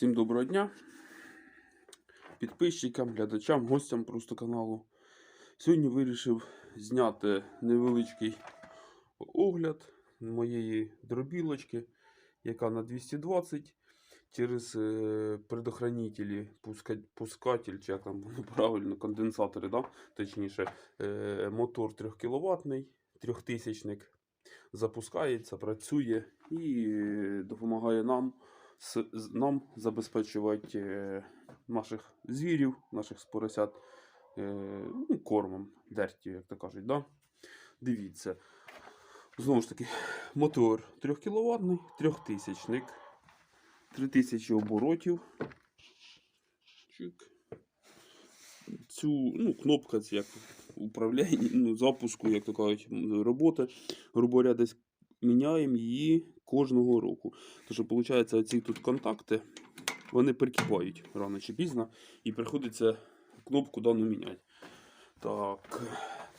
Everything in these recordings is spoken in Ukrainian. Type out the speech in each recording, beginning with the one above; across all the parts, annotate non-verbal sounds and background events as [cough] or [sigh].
Всім доброго дня. Підписчикам, глядачам, гостям просто каналу. Сьогодні вирішив зняти невеличкий огляд моєї дробілочки, яка на 220 через е, предохранителі, пускатель, чи як там правильно, конденсатори, да? точніше, е, мотор 3 кВт, 3000 запускається, працює і е, допомагає нам нам забезпечувати е, наших звірів, наших споросят е, ну, кормом, дертю, як то кажуть. Да? Дивіться. Знову ж таки, мотор 3 кВт, 3000 3000 оборотів. Чик. Цю ну, кнопка це як управління, ну, запуску, як то кажуть, роботи. Грубо говоря, десь міняємо її кожного року. Тож, виходить, оці тут контакти, вони прикипають рано чи пізно, і приходиться кнопку дану міняти. Так,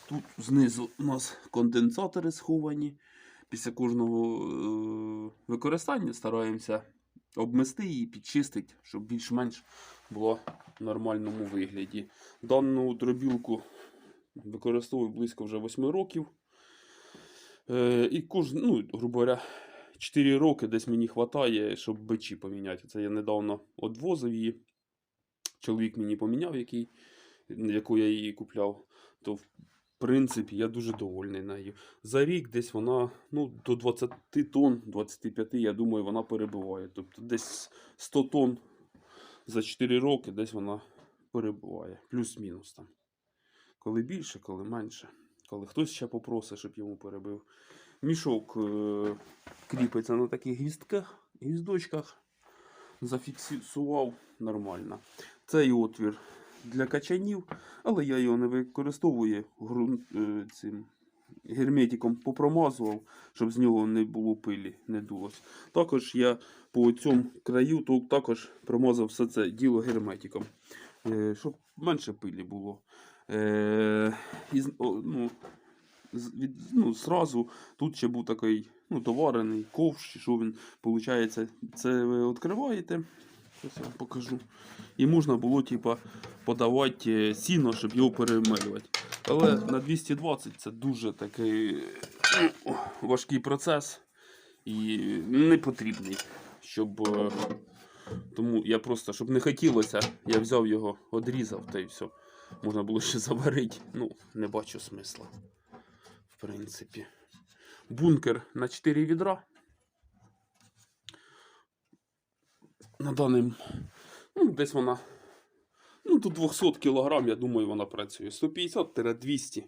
тут знизу у нас конденсатори сховані. Після кожного е, використання стараємося обмести її, підчистити, щоб більш-менш було в нормальному вигляді. Дану дробілку використовую близько вже 8 років. Е, і кожен, ну, грубо говоря, 4 роки десь мені вистачає, щоб бичі поміняти. Це я недавно відвозив її. Чоловік мені поміняв, який, яку я її купляв. То, в принципі, я дуже довольний нею. За рік десь вона ну, до 20 тонн, 25, я думаю, вона перебуває. Тобто десь 100 тонн за 4 роки десь вона перебуває. Плюс-мінус там. Коли більше, коли менше. Коли хтось ще попросить, щоб йому перебив. Мішок е- кріпиться на таких гвіздках, гвіздочках. Зафіксував нормально. Цей отвір для качанів, але я його не використовую грунт, е, цим герметиком попромазував, щоб з нього не було пилі, не дулось. Також я по цьому краю також промазав все це діло герметиком, е, щоб менше пилі було. Із, ну, від, ну, зразу тут ще був такий ну, доварений ковш, що він виходить. Це ви відкриваєте. Зараз я вам покажу. І можна було типа, подавати е, сіно, щоб його перемелювати. Але на 220 це дуже такий ну, важкий процес і не потрібний. Щоб, е, тому я просто, щоб не хотілося, я взяв його, одрізав та й все. Можна було ще заварити. Ну, не бачу смисла. Принципі. Бункер на 4 відра. На даним. Ну, десь вона. Ну, до 200 кг, я думаю, вона працює. 150-200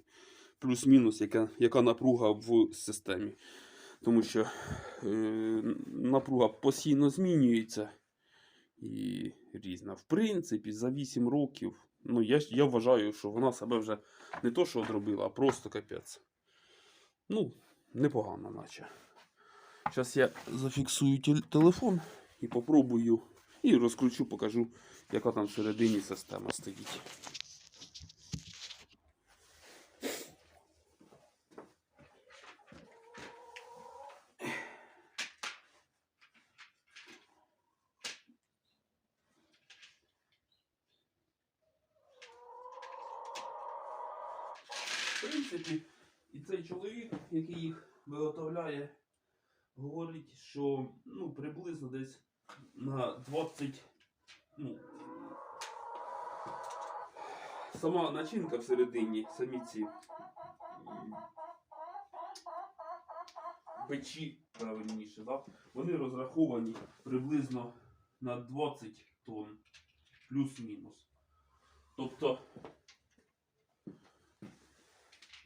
плюс-мінус, яка, яка напруга в системі. Тому що е, напруга постійно змінюється і різна. В принципі, за 8 років, ну, я, я вважаю, що вона себе вже не то, що зробила, а просто капець. Ну, непогано, наче. Зараз я зафіксую телефон і попробую. І розкручу, покажу, яка там всередині система стоїть. В принципі, і цей чоловік, який їх виготовляє, говорить, що ну, приблизно десь на 20. Ну, сама начинка всередині, самі ці печі, правильніше, да? вони розраховані приблизно на 20 тонн плюс-мінус. Тобто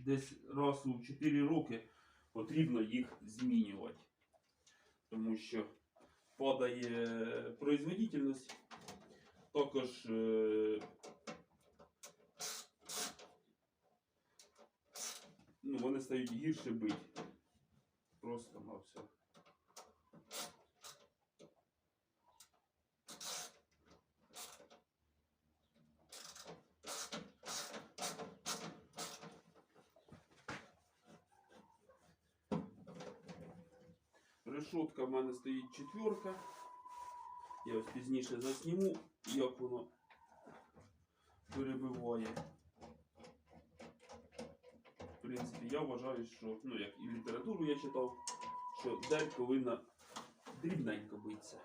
десь раз у 4 роки потрібно їх змінювати. Тому що падає производительність, також е, ну, вони стають гірше бити. Просто на все. Решетка в мене стоїть четверка. Я ось пізніше засніму, як воно перебиває. В принципі, я вважаю, що, ну як і літературу я читав, що дрель повинна дрібненько битися.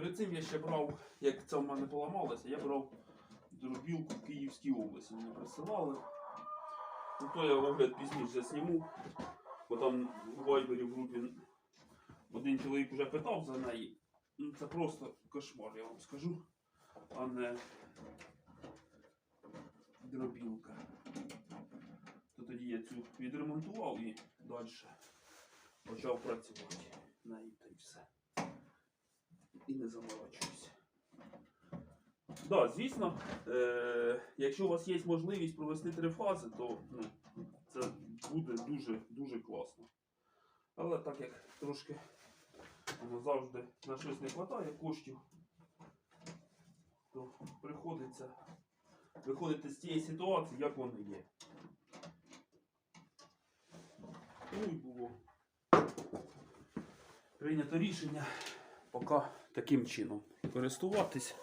Перед цим я ще брав, як це в мене поламалося, я брав дробілку в Київській області. Мені присилали. Ну, то я огляд пізніше засніму, бо там у Вайбері в групі один чоловік вже питав за неї. Ну, це просто кошмар, я вам скажу, а не дробілка. То тоді я цю відремонтував і далі почав працювати на й все. І не заморочуюся. Да, звісно, е- якщо у вас є можливість провести три фази, то ну, це буде дуже дуже класно. Але так як трошки воно завжди на щось не вистачає коштів, то приходиться виходити з цієї ситуації, як воно є. Ну і було прийнято рішення поки таким чином користуватись.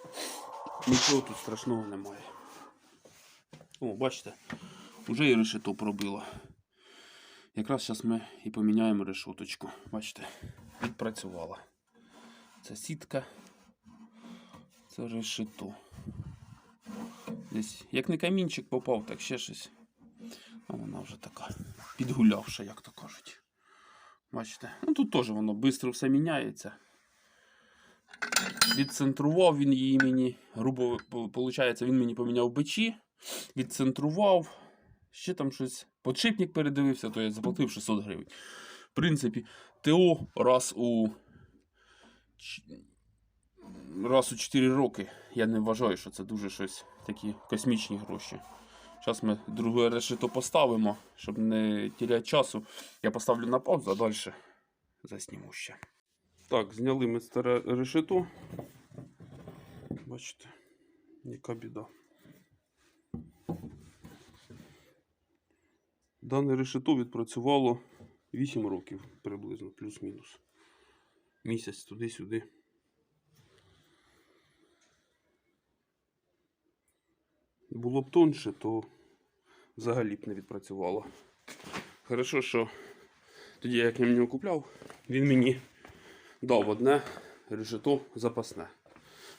Нічого тут страшного немає. О, бачите, вже і решето пробило. Якраз зараз ми і поміняємо решоточку. Бачите, відпрацювала. Це сітка, це решето. Десь, як не камінчик попав, так ще щось. А вона вже така підгулявша, як то кажуть. Бачите? Ну тут теж воно швидко все міняється. Відцентрував він її мені, грубо виходить, він мені поміняв бичі, відцентрував, ще там щось. Подшипник передивився, то я заплатив 600 гривень. В принципі, ТО раз у раз у 4 роки. Я не вважаю, що це дуже щось такі космічні гроші. Зараз ми друге решето поставимо, щоб не теряти часу. Я поставлю на паузу, а далі засніму ще. Так, зняли ми старе решето. Бачите, яка біда. Дане решето відпрацювало 8 років приблизно, плюс-мінус. Місяць туди-сюди. Було б тонше, то взагалі б не відпрацювало. Хорошо, що тоді, як я в нього купляв, він мені дав одне решето запасне.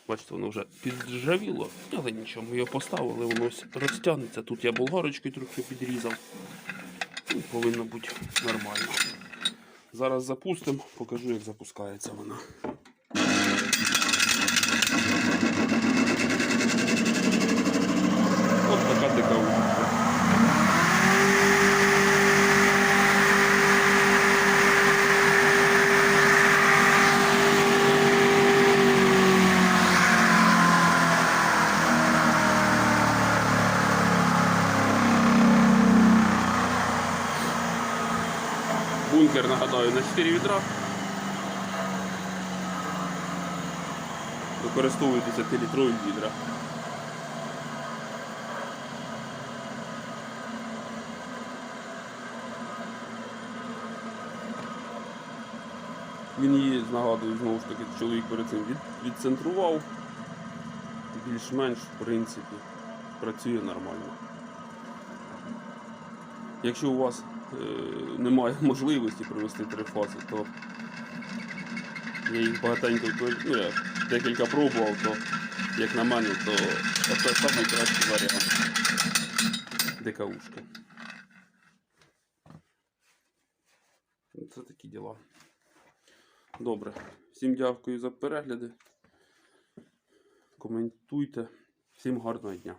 Бачите, воно вже підржавіло, але нічого, ми його поставили, воно розтягнеться. Тут я болгарочкою трохи підрізав. І повинно бути нормально. Зараз запустимо, покажу, як запускається вона. От така така вулиця. На 4 відра. Використовують 10-літрові відра. Він її, нагадую, знову ж таки, чоловік перед цим від, відцентрував. Більш-менш, в принципі, працює нормально. Якщо у вас немає [laughs] можливості провести три фази, то я їх багатенько ну, я декілька пробував, то як на мене, то це найкращий варіант. ДКУшки. Це такі діла. Добре. Всім дякую за перегляди. Коментуйте. Всім гарного дня.